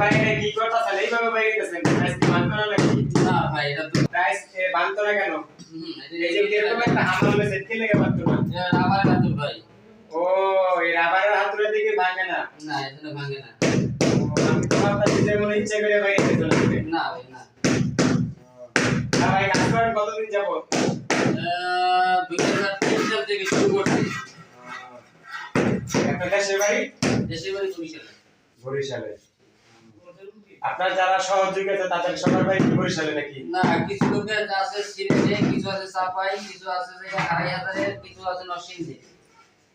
ভাই এটা কি করতেছেন এইভাবে বাইরেতেছেন প্রাইস কি মানতো না নাকি? না ভাই এটা তো প্রাইস মানতো না কেন? এই যে কীরকম একটা হামাল হয়েছে কি লেগে পারতো না? এটা রাবারের ভাই। ও এই রাবারের হাতুড়ে দিকে ভাঙে না। না এখানে ভাঙে না। আমি তো ভাবতাছি যে মনে ইচ্ছে করে বাইরেতে চলে যাবে না ভাই না। না ভাই কাজ করেন কতদিন যাব দুই হাজার তিন সাল থেকে শুরু করছি। দেশের বাড়ি? দেশের বাড়ি বরিশালে। বরিশালে। আপনার যারা সহযোগী আছে তাদের সবার কি বরিশালে নাকি? না কিছু লোকের আছে সিলেটে কিছু আছে চাপাই কিছু আছে আড়াই হাজারের কিছু আছে নরসিংদী।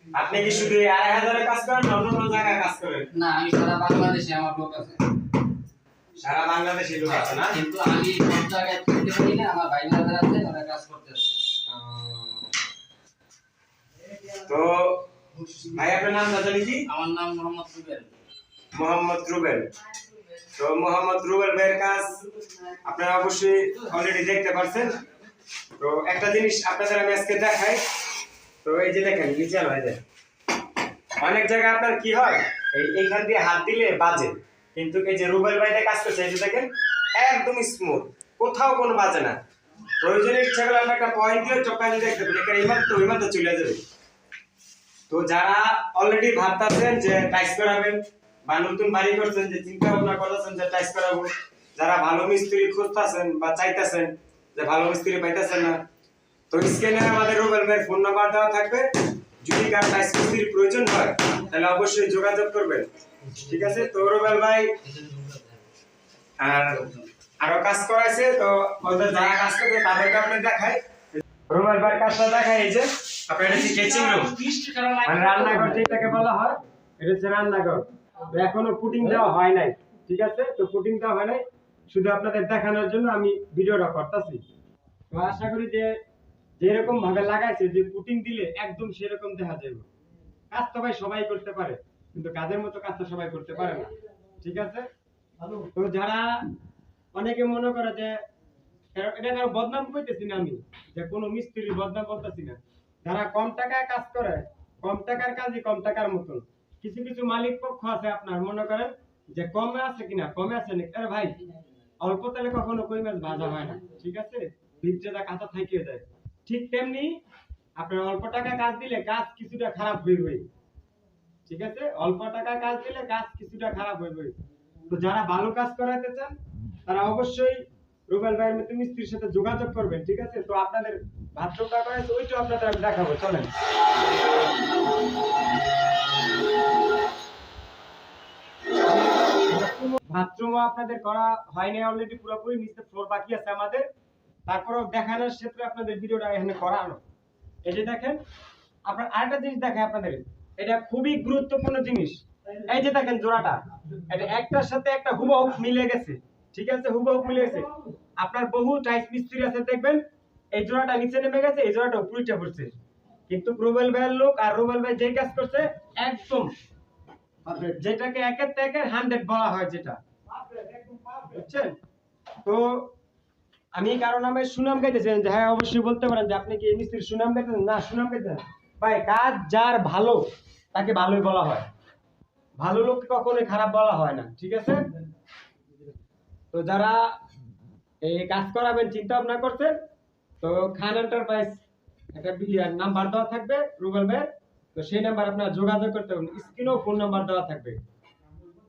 আপনি কি শুধু আড়াই হাজারে কাজ করেন না অন্য জায়গায় কাজ করেন? না আমি সারা বাংলাদেশে আমার লোক আছে। সারা বাংলাদেশে লোক আছে না? কিন্তু আমি সব জায়গায় থাকতে পারি না আমার ভাই ব্রাদার আছে ওরা কাজ করতেছে তো ভাই আপনার নাম জানি কি? আমার নাম মোহাম্মদ রুবেল। মোহাম্মদ রুবেল। তো মোহাম্মদ রুবেল ভাইয়ের কাজ আপনারা অবশ্যই অলরেডি দেখতে পারছেন। তো একটা জিনিস আপনাদের আমি আজকে দেখাই। তো এই যে দেখেন নিচে হয়ে যায় অনেক জায়গায় আপনার কি হয়, এই এইখান দিয়ে হাত দিলে বাজে। কিন্তু এই যে রুবেল ভাইতে কাজ করছে, এই যে দেখেন, একদম স্মুথ কোথাও কোনো বাজে না। প্রয়োজনে ইচ্ছা করলে আপনি একটা পয়েন্ট দিয়ে চপাই দেখতে পারেন এখানে এইমাত্র ওইমাত্র চলে যাবে। তো যারা অলরেডি ভাবতেছেন যে টাইস করাবেন বা নতুন বাড়ি করছেন, যে চিন্তা ভাবনা করতেছেন যে করাবো। যারা ভালো মিস্ত্রি খুঁজতেছেন বা চাইতেছেন যে ভালো মিস্ত্রি পাইতেছেন না, তো আমাদের ফোন নাম্বার দেওয়া থাকবে। যদি কার মিস্ত্রির প্রয়োজন হয়, তাহলে অবশ্যই যোগাযোগ করবেন। ঠিক আছে? তো রুবেল ভাই, আর আরও কাজ করাইছে, তো ওদের যারা কাজ করবে তাদেরকে আপনি দেখাই। রুবেল ভাইয়ের কাজটা দেখাই, এই যে, আপনার এটা রুম মানে রান্নাঘর যেটাকে বলা হয়, এটা হচ্ছে রান্নাঘর। এখনও পুটিং দেওয়া হয় নাই, ঠিক আছে? তো পুটিং দেওয়া হয় নাই। শুধু আপনাদের দেখানোর জন্য আমি ভিডিওটা করতেছি। তো আশা করি যে যেরকম ভাবে লাগাইছে, যে পুটিং দিলে একদম সেরকম দেখা যাবে কাজ তো ভাই সবাই করতে পারে, কিন্তু কাজের মতো কাজ তো সবাই করতে পারে না, ঠিক আছে? তো যারা অনেকে মনে করে যে এটা কারও বদনাম করতেছি না আমি, যে কোনো মিস্ত্রির বদনাম করতেছি না। যারা কম টাকায় কাজ করে, কম টাকার কাজই কম টাকার মতন। কিছু কিছু মালিক পক্ষ আছে আপনার, মনে করেন যে কমে আছে কিনা, কমে আছে নাকি? আরে ভাই, অল্প তেলে কখনো কই মাছ ভাজা হয় না, ঠিক আছে? ভিতরেটা কাঁচা থাকিয়ে যায় ঠিক তেমনি আপনার অল্প টাকা কাজ দিলে কাজ কিছুটা খারাপ হইবে ঠিক আছে? অল্প টাকা কাজ দিলে কাজ কিছুটা খারাপ হইবে তো যারা ভালো কাজ করাতে চান, তারা অবশ্যই রুবেল ভাইয়ের মতো মিস্ত্রির সাথে যোগাযোগ করবেন, ঠিক আছে? তো আপনাদের বাথরুমটা করাইছে ওইটা আপনাদের আমি দেখাবো, চলেন। বাথরুম আপনাদের করা হয়নি অলরেডি পুরোপুরি, নিচে ফ্লোর বাকি আছে আমাদের। তারপরেও দেখানোর ক্ষেত্রে আপনাদের ভিডিওটা এখানে করানো। এই যে দেখেন, আপনার আরেকটা জিনিস দেখায় আপনাদের। এটা খুবই গুরুত্বপূর্ণ জিনিস। এই যে দেখেন জোড়াটা, এটা একটার সাথে একটা হুবহু মিলে গেছে। ঠিক আছে, হুবহু মিলে গেছে। আপনার বহু টাইস মিস্ত্রি আছে, দেখবেন, এই জোড়াটা নিচে নেমে গেছে, এই জোড়াটা উপরিটা পড়ছে। কিন্তু রুবেল ভাইয়ের লোক আর রুবেল ভাই যে কাজ করছে, একদম যেটাকে একের থেকে হান্ড্রেড বলা হয় যেটা। বুঝছেন? তো আমি কারও নামে সুনাম গাইতেছেন হ্যাঁ অবশ্যই বলতে পারেন যে আপনি কি এই মিস্ত্রির সুনাম গাইতেছেন? না, সুনাম গাইতেছেন ভাই, কাজ যার ভালো, তাকে ভালোই বলা হয়। ভালো লোককে কখনোই খারাপ বলা হয় না, ঠিক আছে? তো যারা এই কাজ করাবেন, চিন্তা ভাবনা করছেন, তো খান এন্টারপ্রাইজ একটা নাম্বার দেওয়া থাকবে রুবেল ভাইয়ের তো সেই নাম্বার আপনারা যোগাযোগ করতে পারবেন। স্ক্রিনেও ফোন নাম্বার দেওয়া থাকবে।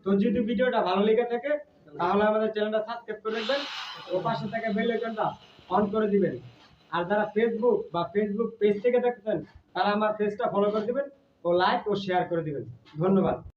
তো যদি ভিডিওটা ভালো লেগে থাকে, তাহলে আমাদের চ্যানেলটা সাবস্ক্রাইব করে রাখবেন ও পাশে থেকে বেল আইকনটা অন করে দিবেন। আর যারা ফেসবুক বা ফেসবুক পেজ থেকে দেখতেন তারা আমার পেজটা ফলো করে দিবেন ও লাইক ও শেয়ার করে দিবেন। ধন্যবাদ।